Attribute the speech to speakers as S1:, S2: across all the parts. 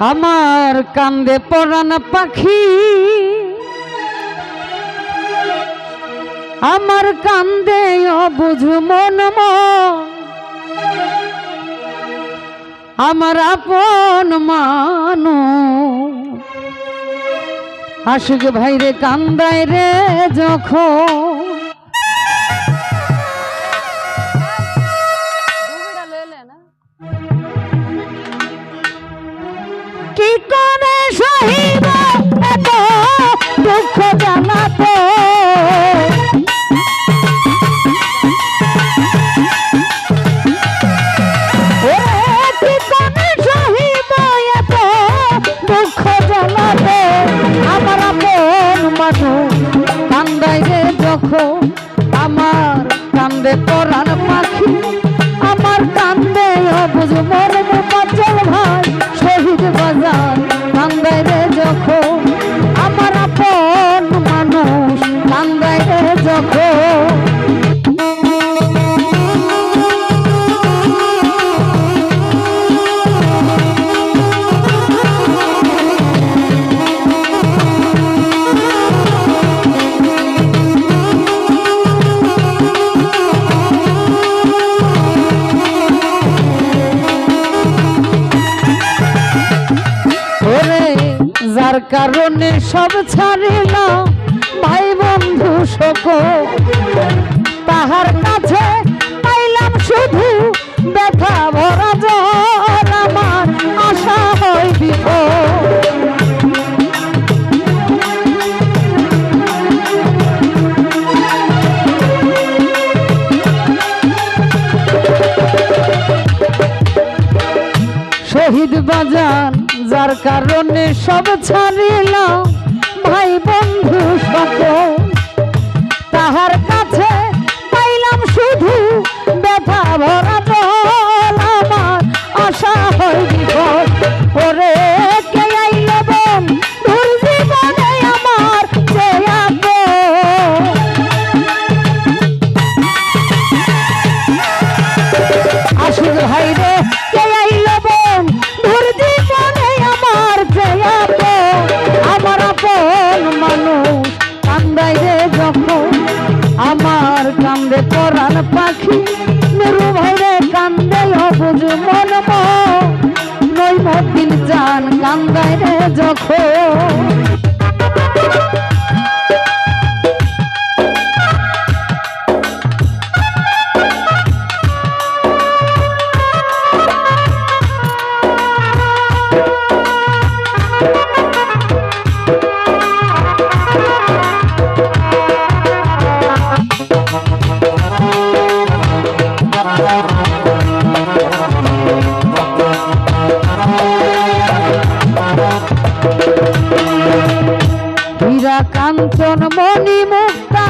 S1: আমার কান্দে পরাণ পাখি আমার কান্দে অবুঝ মন। আমার আপন মানু আশুক ভাই রে কান্দায় রে যখন আপন কারণে সব ছাড়িলাম ভাই বন্ধু শোক তাহার কাছে পাইলাম শুধু ব্যথা ভরা জল। আমার আশা হয় বিপদ। শহীদ বাজান যার কারণে সব ছাড়িলাম। ভাই বন্ধু সকল তাহার কাছে পাইলাম শুধু ব্যথা ভরা চান কান্দাই রে যখন হীরা কাঞ্চন মণি মুক্তা,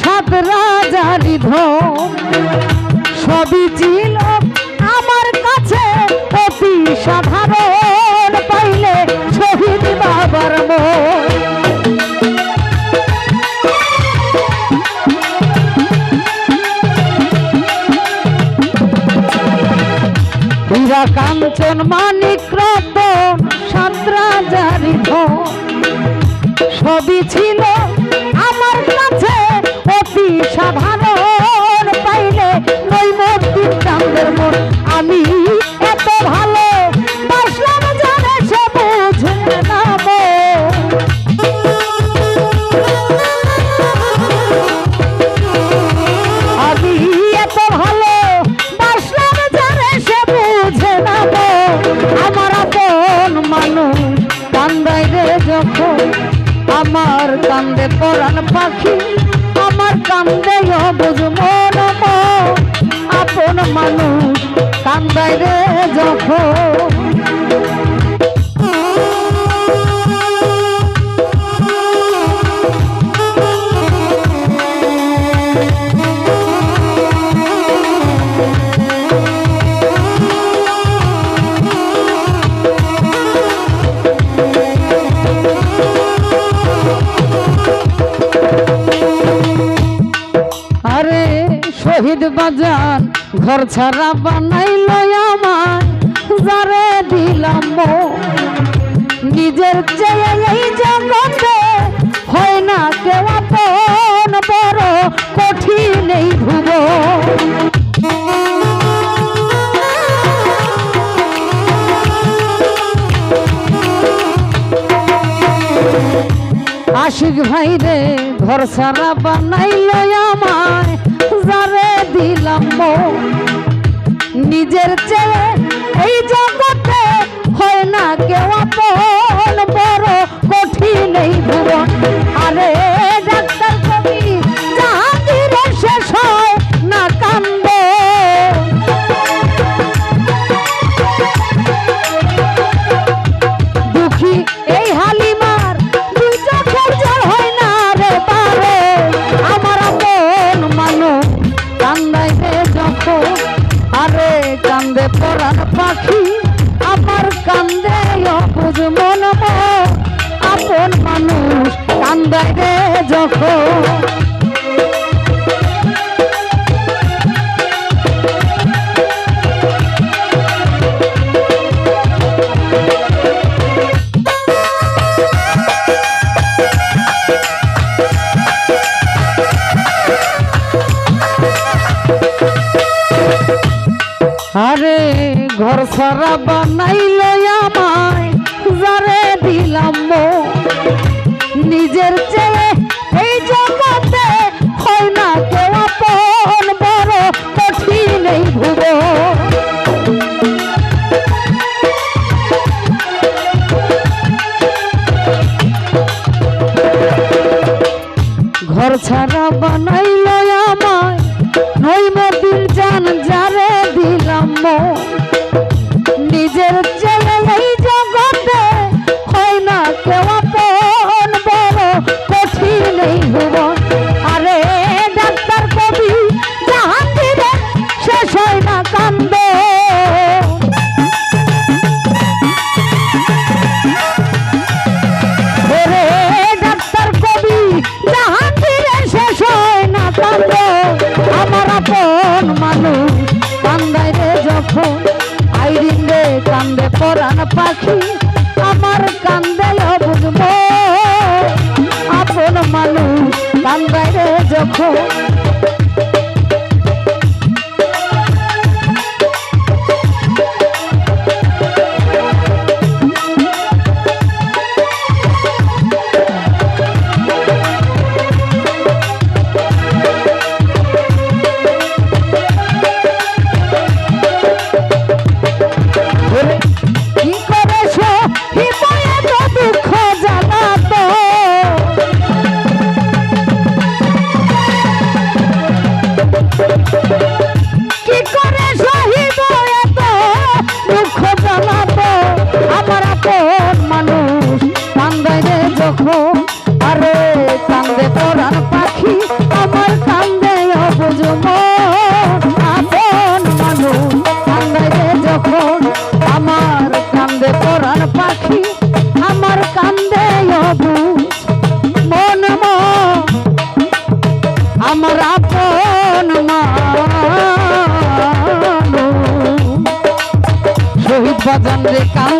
S1: সাত রাজারি সবই ছিল আমার কাছে অতি সাধারণ, পাইলে শহীদ বাবার মন। কাঞ্চন মানিক ধন। সবই ছিল পরাণ পাখি আমার কান্দে মন। আপন মানুষ কান্দায় রে যখন তোর ছাড়া বানাইল আমার জারে দিলাম নিজের চেয়ে এই জগতে হয় না কেউ বড় কঠিন এই ভুব। আশিক ভাই রে ঘর সারা বানাইল আমায় যারে দিলাম। নিজের চেয়ে এই জগতে হয় না কেউ কান্দে পরাণ পাখি আমার কান্দে অবুঝ মন। আপন মানুষ কান্দাই রে যখন আরে ঘর সারা বানাইল আমায়, যারে দিলাম নিজের চেয়ে এই জগতে হয় না কেউ আপন, বড় কঠিন এই ভুবন ঘর ছাড়া বানাইল আমায় নইমদিন জান যারে দিলাম মন। কান্দ। ডাক্তার কবি জাহাঙ্গীরে শেষ হয় না কান্দ। আমার আপন মানুষ কান্দায় রে যখন আইরিন রে কান্দে পরাণ পাখি, আমার কান্দে অবুঝব আপন মানুষ কান্দায় যখন আমার কান্দে অবুঝ মন। আপন মানুষ মন মন। বাজান রে রে